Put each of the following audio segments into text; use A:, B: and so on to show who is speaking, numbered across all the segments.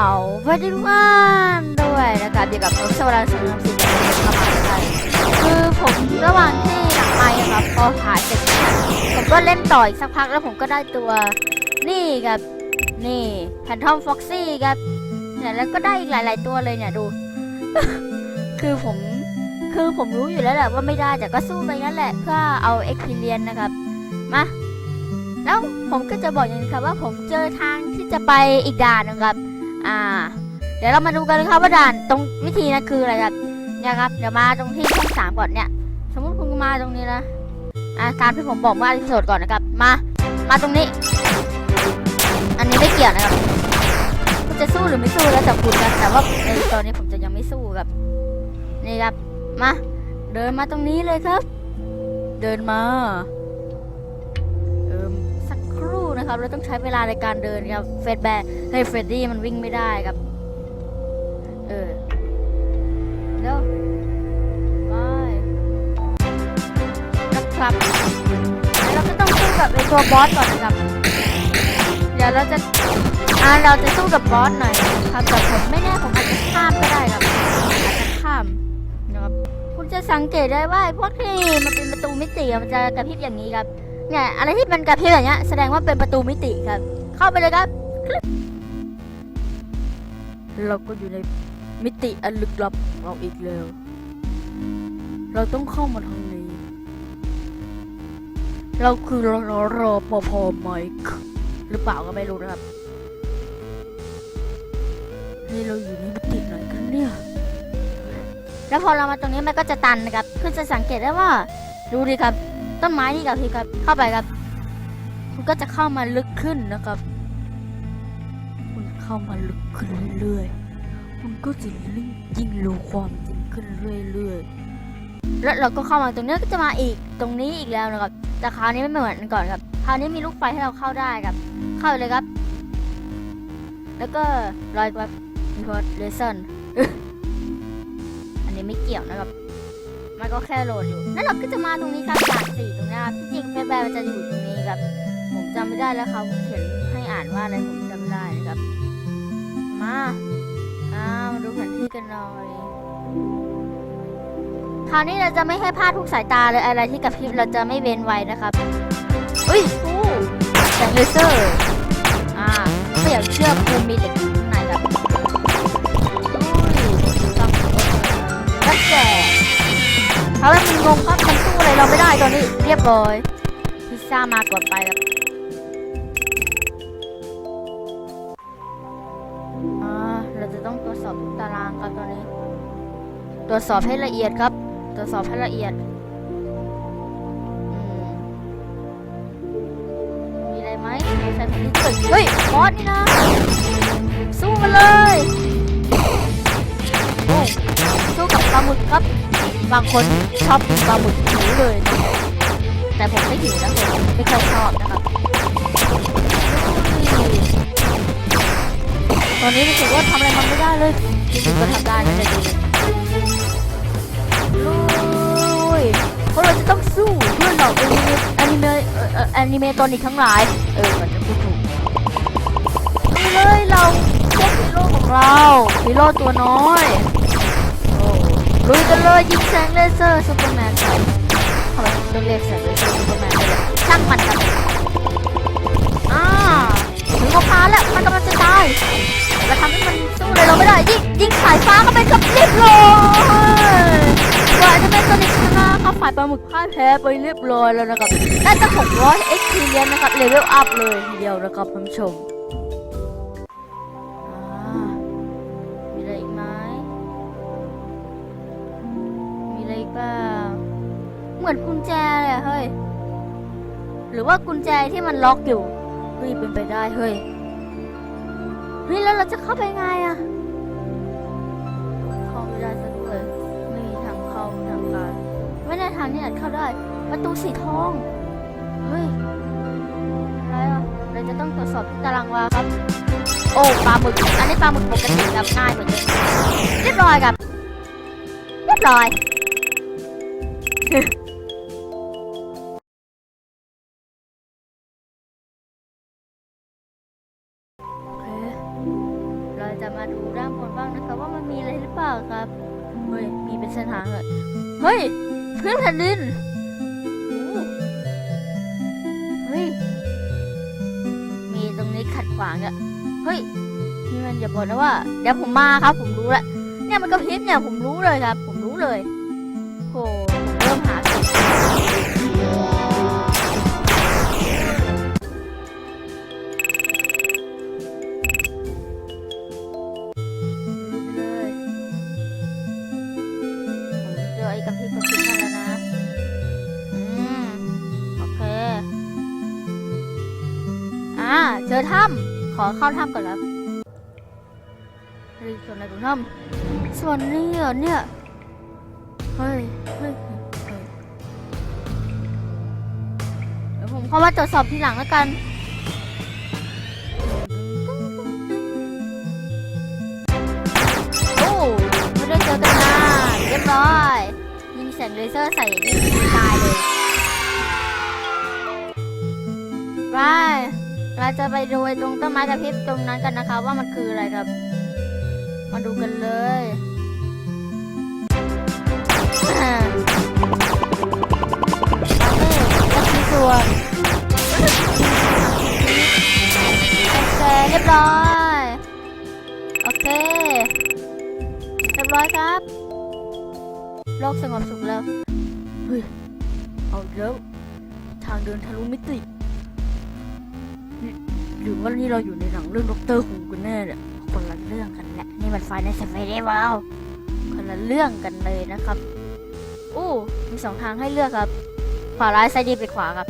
A: าวสวัสดีทุกท่านด้วยนะครับอยู่กับผมสวรรค์สุนทรศิลป์เข้ามาได้คือผมระหว่างที่หลังไมค์อะครับพอถ่ายเสร็จผมก็เล่นต่ออีกสักพักแล้วผมก็ได้ตัวนี่ครับนี่แพนทอมฟ็อกซี่ครับเนี่ยแล้วก็ได้อีกหลาย ๆ ตัวเลยเนี่ยดู คือผมคือผมรู้อยู่แล้วแหละว่าไม่ได้แต่ก็สู้ไปงั้นแหละเพื่อเอาเอ็กซ์เพรียนนะครับมาแล้วผมก็จะบอกอย่างนี้ครับว่าผมเจอทางที่จะไปอีกด่านนึงครับ อ่า เดี๋ยวเรามาดูกันเลยครับว่าด่านตรงวิธีนะคืออะไรครับเนี่ยครับ เดี๋ยวมาตรงที่ช่องสามก่อนเนี่ย สมมติคุณมาตรงนี้นะอ่าการที่ผมบอกว่าที่สดก่อนนะครับ มา มาตรงนี้ อันนี้ไม่เกี่ยวนะครับคุณจะสู้หรือไม่สู้แล้วแต่คุณนะแต่ว่าในตอนนี้ผมจะยังไม่สู้ครับ นี่ครับ มา เดินมาตรงนี้เลยครับ เดินมา นะครับเราต้องใช้เวลาในการเดินครับเฟดแบร์เฮ้ยเฟดดี้มันวิ่งไม่ได้ครับ เออเร็วไปนะครับแล้วเราก็ต้องสู้กับไอตัวบอสก่อนนะครับเดี๋ยวเราจะอ่าเราจะสู้กับบอสหน่อยนะครับแต่ผมไม่แน่ผมอาจจะข้ามก็ได้ครับอาจจะข้ามนะครับคุณจะสังเกตได้ว่าพวกที่มันเป็นประตูมิติมันจะกระพริบอย่างนี้ครับ เนี่ยอะไรที่มันกระพริบอย่างเงี้ยแสดงว่าเป็นประตูมิติครับ เข้าไปเลยครับ เราก็อยู่ในมิติอันลึกลับของเราอีกแล้ว เราต้องเข้ามาทางนี้ เราคือรอรอปภไมค์หรือเปล่าก็ไม่รู้นะครับนี่เราอยู่ในมิติไหนกันเนี่ย แล้วพอเรามาตรงนี้มันก็จะตันนะครับคือจะสังเกตได้ว่า ดูดิครับ ต้นไม้นี่กับพี่ครับเข้าไปครับ คุณก็จะเข้ามาลึกขึ้นนะครับ คุณเข้ามาลึกขึ้นเรื่อยๆคุณก็จะยิ่งยิ่งรู้ความจริงขึ้นเรื่อยๆแล้วเราก็เข้ามาตรงนี้ก็จะมาอีกตรงนี้อีกแล้วนะครับ แต่คราวนี้ไม่เหมือนกันก่อนครับ คราวนี้มีลูกไฟให้เราเข้าได้ครับ เข้าเลยครับ แล้วก็รอยแบบมีพอเลเซนอันนี้ไม่เกี่ยวนะครับ มันก็แค่โหลดอยู่ แล้วเราก็จะมาตรงนี้ครับด่านสี่ตรงนี้ครับที่จริงเฟซแบร์มันจะอยู่ตรงนี้ครับ ผมจำไม่ได้แล้วเขาเขียนให้อ่านว่าอะไรผมจำไม่ได้นะครับ มาอ่ามาดูแผนที่กันหน่อยคราวนี้เราจะไม่ให้พลาดทุกสายตาเลยอะไรที่กระพริบเราจะไม่เว้นไว้นะครับอุ้ยอู้แสงเลเซอร์อ่าเสียบเชือกภูมิเหล็กข้างในครับอุ้ยต้องแล้วแก เขาเป็นมันงงครับมันสู้อะไรเราไม่ได้ตอนนี้ เรียบร้อยพิซซ่ามากดไปครับอ่าเราจะต้องตรวจสอบตารางครับตอนนี้ ตรวจสอบให้ละเอียดครับ ตรวจสอบให้ละเอียดมมีอะไรไหมใส่แผ่นดินเกิดเฮ้ยบอสนี่นะสู้มันเลยสู้กับปลาหมึกครับ บางคนชอบกินปลาหมึกหิวเลยนะแต่ผมไม่หิวนะผมไม่ค่อยชอบนะครับตอนนี้รู้สึกว่าทำอะไรมันไม่ได้เลยจริงๆก็ทำได้นะแต่ดีลุยเพราะเราจะต้องสู้เพื่อเหล่าแอนิเมะแอนิเมะเอ่อแอนิเมะตอนนี้ทั้งหลาย เออมันจะพูดถูกเลยเราพวกฮีโร่ของเราฮีโร่ตัวน้อย ลุยกันเลยยิงแสงเลเซอร์ซูเปอร์แมนครับทำไมถึงต้องเรียกแสงเลเซอร์ซูเปอร์แมนด้วยช่างมันครับอ่าถึงโอพาแล้วมันกำลังจะตายเราทำให้มันสู้เลยเราไม่ได้ยิงยิงสายฟ้าเข้าไปกับเรียบร้อยกว่าจะเป็นตัวนี้ชนะครับฝ่ายปลาหมึกพ่ายแพ้ไปเรียบร้อยแล้วนะครับได้ตั้ง600 x p เลียนนะครับเลเวลอัพเลยทีเดียวนะครับท่านผู้ชม มือนกุญแจเลยเฮ้ย หรือว่ากุญแจที่มันล็อกอยู่เฮ้ยเป็นไปได้เฮ้ย เฮ้ยแล้วเราจะเข้าไปไงอะเข้าไม่ได้ซะด้วยไม่มีทางเข้าทางการ ไม่ได้ทางที่อาจเข้าได้ ประตูสีทอง เฮ้ย อะไรอะเราจะต้องตรวจสอบทุกตารางวาครับ โอ้ปลาหมึก อันนี้ปลาหมึกปกติครับง่ายเหมือนเดิมเรียบร้อยครับ เรียบร้อย เส้นทางเลยเฮ้ยพื้นแผ่นดินโอ้เฮ้ย มีตรงนี้ขัดขวางเนี่ยเฮ้ยนี่มันอย่าบอกนะว่า เดี๋ยวผมมาครับ ผมรู้แล้วเนี่ยมันก็พริบเนี่ยผมรู้เลยครับ ผมรู้เลย จอถ้ำขอเข้าถ้ำก่อนแล้วรีส่วนไหนของถ้ำส่วนนี้เนี่ยเฮ้ยเฮ้ย เฮ้ยเดี๋ยวผมเข้ามาตรวจสอบทีหลังแล้วกันโอ้ไม่ได้เจอกันนานเรียบร้อย ยิงแสงเลเซอร์ใส่นี่ตายเลยไป เราจะไปดูไอ้ตรงต้นไม้กระพริบตรงนั้นกันนะคะ ว่ามันคืออะไรครับ มาดูกันเลยโอเคก็คือส่วนโอเคเรียบร้อย โอเค เรียบร้อยครับ โลกสงบสุขแล้ว เฮ้ย เอาแล้ว ทางเดินทะลุมิติ หรือว่านี่เราอยู่ในหนังเรื่องด็อกเตอร์ฮูกันแน่เนี่ยคนละเรื่องกันแหละนี่มันไฟในสเปเดวลคนละเรื่องกันเลยนะครับอู้มีสองทางให้เลือกครับ ขวาร้ายซ้ายดีไปขวาครับ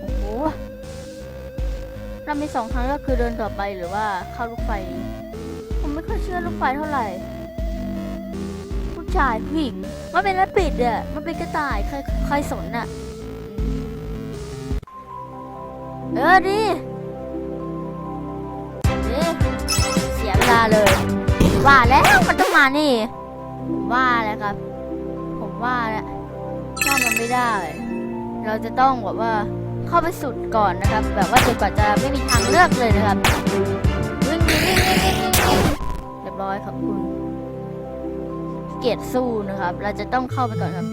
A: โอ้โหเรามีสองทางเลือกคือเดินต่อไปหรือว่าเข้าลูกไฟ ผมไม่ค่อยเชื่อลูกไฟเท่าไหร่ผู้ชายผู้หญิงมันเป็นระปิดอะมันเป็นกระต่ายใครใครสนอะ เออดีดีเสียเวลาเลย ว่าแล้วมันต้องมานี่ ว่าแล้วครับ ผมว่าแล้วว่ามันไม่ได้ เราจะต้องแบบว่าเข้าไปสุดก่อนนะครับ แบบว่าจนกว่าจะไม่มีทางเลือกเลยนะครับวิ่งวิ่งวิ่งวิ่งวิ่งเรียบร้อยครับคุณ เกียรติสู้นะครับ เราจะต้องเข้าไปก่อนครับ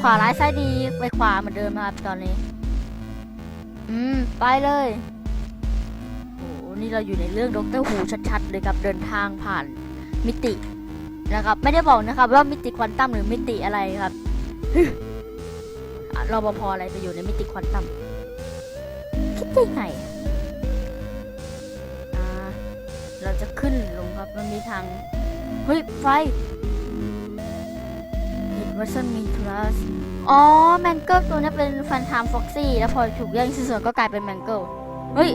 A: ขวาร้ายซ้ายดีไปขวาเหมือนเดิมนะครับตอนนี้ อืม ไปเลยโอ้โหนี่เราอยู่ในเรื่องด็อกเตอร์ฮูชัดๆเลยครับเดินทางผ่านมิตินะครับ ไม่ได้บอกนะครับ ว่ามิติควอนตัมหรือมิติอะไรครับอะรปภอะไรไปอยู่ในมิติควอนตัมคิดได้ไงเราจะขึ้นลงครับมันมีทาง เฮ้ย ไฟ It wasn't me to us อ๋อแมงเกิลตัวนี้เป็นฟันทามฟ็อกซี่แล้วพอถูกแย่งชิ้นส่วนก็กลายเป็นแมงเกิลเฮ้ย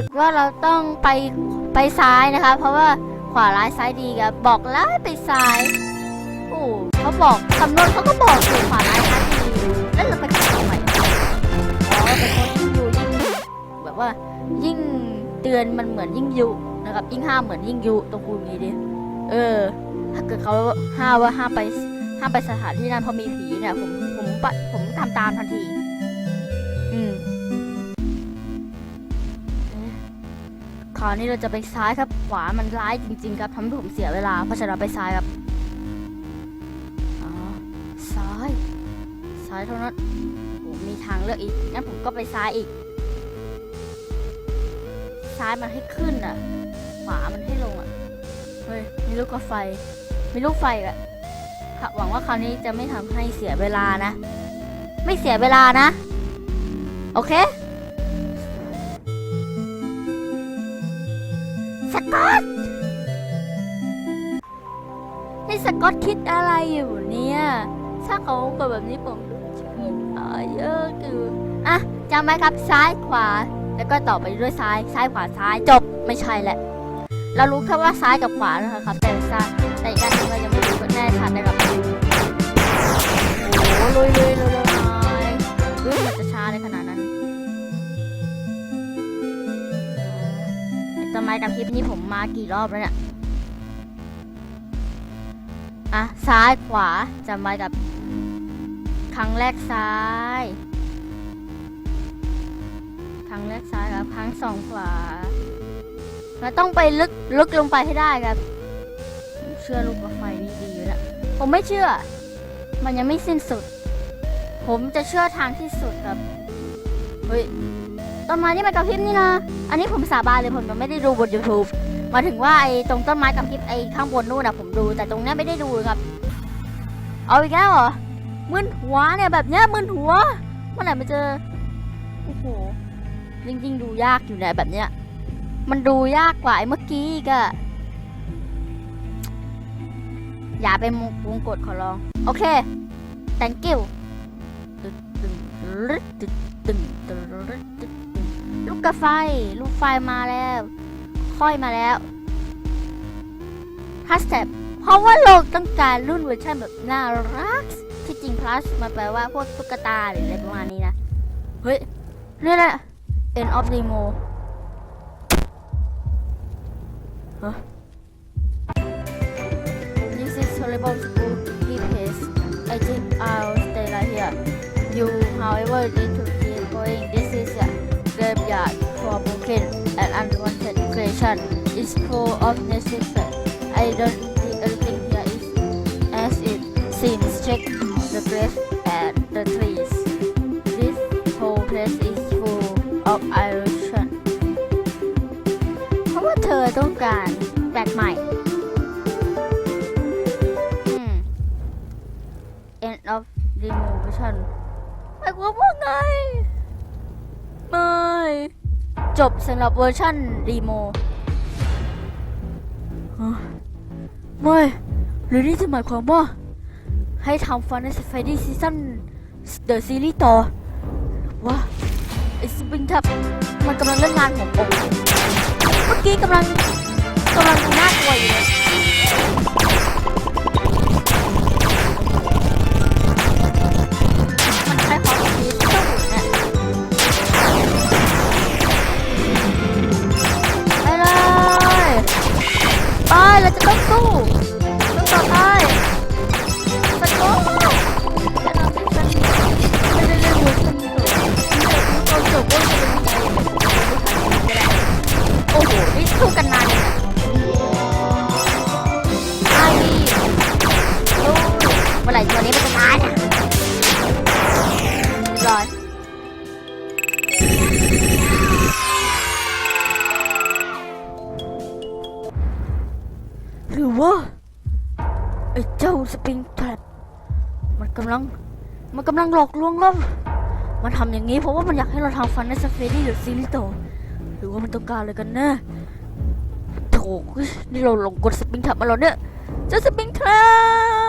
A: สึกว่าเราต้องไปไปซ้ายนะคะ เพราะว่าขวาร้ายซ้ายดีครับบอกแล้วให้ไปซ้ายโอ้เขาบอกคำนวณเขาก็บอกอยู่ขวาร้ายซ้ายดีแล้วเราไปขวาทำไมอ๋อเป็นคนยิ่งดูยิ่งแบบว่ายิ่งเตือนมันเหมือนยิ่งยุนะครับ ยิ่งห้ามเหมือนยิ่งยุตรงคูนี้ดิเออ ถ้าเกิดเขาห้ามว่าห้ามไปห้ามไปสถานที่นั้นเพราะมีผีเนี่ยผมผมปผมทำตามทันที อืม คราวนี้เราจะไปซ้ายครับ ขวามันร้ายจริง ๆ ครับทำให้ผมเสียเวลา เพราะฉะนั้นเราไปซ้ายครับซ้าย ซ้ายเท่านั้นโอ้มีทางเลือกอีก งั้นผมก็ไปซ้ายอีก ซ้ายมันให้ขึ้นอะ ขวามันให้ลงอะ เฮ้ย มีลูกกระไฟ มีลูกไฟอะ่ะหวังว่าคราวนี้จะไม่ทำให้เสียเวลานะ ไม่เสียเวลานะ โอเค สกอตนี่สกอตคิดอะไรอยู่เนี่ย ถ้าเขาเปิดแบบนี้ผมจะมีตายเยอะอยู่อะจำไว้ครับซ้ายขวา แล้วก็ต่อไปด้วยซ้าย ซ้ายขวาซ้ายจบไม่ใช่แหละ เรารู้แค่ว่าซ้ายกับขวานะครับ แต่ซ้ายแต่อีกอันหนึงเรายังไม่รู้แน่ชัดนะครับโอ้โหลุยลุยลุยลุยหน่อยเฮ้ยจะช้าเลยขนาด ไอ้ต้นไม้กับพริบนี่ผมมากี่รอบแล้วเนี่ย อะ ซ้ายขวาจำไว้กับ ครั้งแรกซ้าย ครั้งแรกซ้ายครับ ครั้งสองขวาเราต้องไปลึกลึกลงไปให้ได้ครับ เชื่อลูกรถไฟนี่ดีอยู่แล้วผมไม่เชื่อ มันยังไม่สิ้นสุด ผมจะเชื่อทางที่สุดครับ เฮ้ย ต้นไม้ที่มันกระพริบนี่นะ อันนี้ผมสาบานเลยผมยังไม่ได้ดูบน YouTube มาถึงว่าไอ้ตรงต้นไม้กระพริบไอ้ข้างบนนู่นนะผมดู แต่ตรงนี้ไม่ได้ดูครับ เอาอีกแล้วเหรอมึนหัวเนี่ยแบบเนี้ยมึนหัวเมื่อไหร่มาเจอโอ้โหจริงจริงดูยากอยู่นะแบบเนี้ยมันดูยากกว่าไอ้เมื่อกี้ก็อย่าเป็นวงกดขอร้อง โอเค thank you ตึงตึงตึงตึง ลูกกระไฟ ลูกไฟมาแล้ว ค่อยมาแล้วฮัสแท็บเพราะว่าโลกต้องการรุ่นเวอร์ชันแบบน่ารัก ที่จริง plus มันแปลว่าพวกตุ๊กตาหรืออะไรประมาณนี้นะ เฮ้ยนี่แหละ end of demo ฮะ This is horrible school he pace I think I'll stay right here You however need to nation is full of necessity I don't think everything here is as it seems check the grass and the trees This whole place is full of illusion เพราะว่าเธอต้องการแปลกใหม่ end of remotion หมายความว่าไง ไม่ จบสำหรับเวอร์ชันรีโม ไม่หรือนี่จะหมายความว่า ให้ทำฟันในสไฟดี้ซีซั่นเดอะซีรีส์ต่อว่าไอ้สปริงทับมันกำลังเล่นงานของผมเมื่อกี้กำลังกำลังดูน่ากลัวอยู่เลย มันกำลังหลอกลวงเรามันทำอย่างนี้เพราะว่ามันอยากให้เราทำฟันในสเฟดี้หรือซีริโตหรือว่ามันต้องการอะไรกันแน่โถนี่เราลงกดสปริงแทรปมาแล้วเนี่ยเจ้าสปริงแทรป